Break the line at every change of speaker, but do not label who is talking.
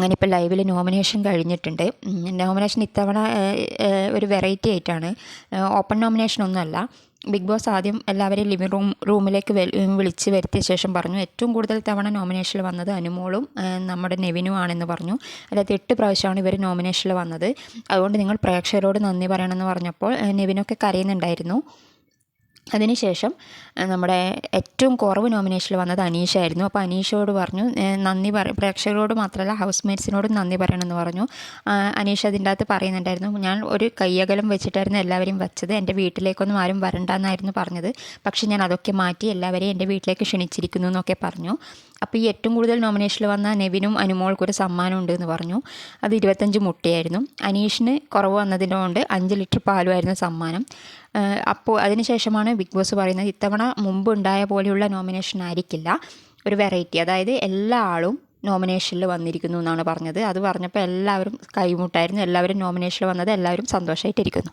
അങ്ങനെ ഇപ്പോൾ ലൈവിൽ നോമിനേഷൻ കഴിഞ്ഞിട്ടുണ്ട്. നോമിനേഷൻ ഇത്തവണ ഒരു വെറൈറ്റി ആയിട്ടാണ്. ഓപ്പൺ നോമിനേഷൻ ഒന്നുമല്ല. ബിഗ് ബോസ് ആദ്യം എല്ലാവരെയും ലിവിംഗ് റൂം റൂമിലേക്ക് വിളിച്ച് വരുത്തിയ ശേഷം പറഞ്ഞു ഏറ്റവും കൂടുതൽ തവണ നോമിനേഷനിൽ വന്നത് അനുമോളും നമ്മുടെ നെവിനും ആണെന്ന് പറഞ്ഞു. അതായത് എട്ട് പ്രാവശ്യമാണ് ഇവർ നോമിനേഷനിൽ വന്നത്. അതുകൊണ്ട് നിങ്ങൾ പ്രേക്ഷകരോട് നന്ദി പറയണമെന്ന് പറഞ്ഞപ്പോൾ നെവിനൊക്കെ കരയുന്നുണ്ടായിരുന്നു. അതിനുശേഷം നമ്മുടെ ഏറ്റവും കുറവ് നോമിനേഷനിൽ വന്നത് അനീഷ ആയിരുന്നു. അപ്പോൾ അനീഷയോട് പറഞ്ഞു നന്ദി പറ പ്രേക്ഷകരോട് മാത്രമല്ല ഹൗസ് മേറ്റ്സിനോടും നന്ദി പറയണമെന്ന് പറഞ്ഞു. അനീഷ അതിന്റെ അകത്ത് പറയുന്നുണ്ടായിരുന്നു ഞാൻ ഒരു കയ്യകലം വെച്ചിട്ടായിരുന്നു എല്ലാവരെയും വെച്ചത്. എന്റെ വീട്ടിലേക്കൊന്നും ആരും വരണ്ടെന്നായിരുന്നു പറഞ്ഞത്. പക്ഷേ ഞാൻ അതൊക്കെ മാറ്റി എല്ലാവരെയും എന്റെ വീട്ടിലേക്ക് ക്ഷണിച്ചിരിക്കുന്നു എന്നൊക്കെ പറഞ്ഞു. അപ്പോൾ ഈ ഏറ്റവും കൂടുതൽ നോമിനേഷനിൽ വന്ന നെവിനും അനുമോൾക്കൊരു സമ്മാനം ഉണ്ട് എന്ന് പറഞ്ഞു. അത് ഇരുപത്തഞ്ച് മുട്ടയായിരുന്നു. അനീഷിന് കുറവ് വന്നതിനോണ്ട് അഞ്ച് ലിറ്റർ പാലുമായിരുന്നു സമ്മാനം. അപ്പോൾ അതിനുശേഷമാണ് ബിഗ് ബോസ് പറയുന്നത് ഇത്തവണ മുമ്പ് ഉണ്ടായ പോലെയുള്ള നോമിനേഷൻ ആയിരിക്കില്ല. ഒരു വെറൈറ്റി അതായത് എല്ലാ ആളും നോമിനേഷനിൽ വന്നിരിക്കുന്നു എന്നാണ് പറഞ്ഞത്. അത് പറഞ്ഞപ്പോൾ എല്ലാവരും കൈമുട്ടായിരുന്നു. എല്ലാവരും നോമിനേഷനിൽ വന്നത് എല്ലാവരും സന്തോഷമായിട്ടിരിക്കുന്നു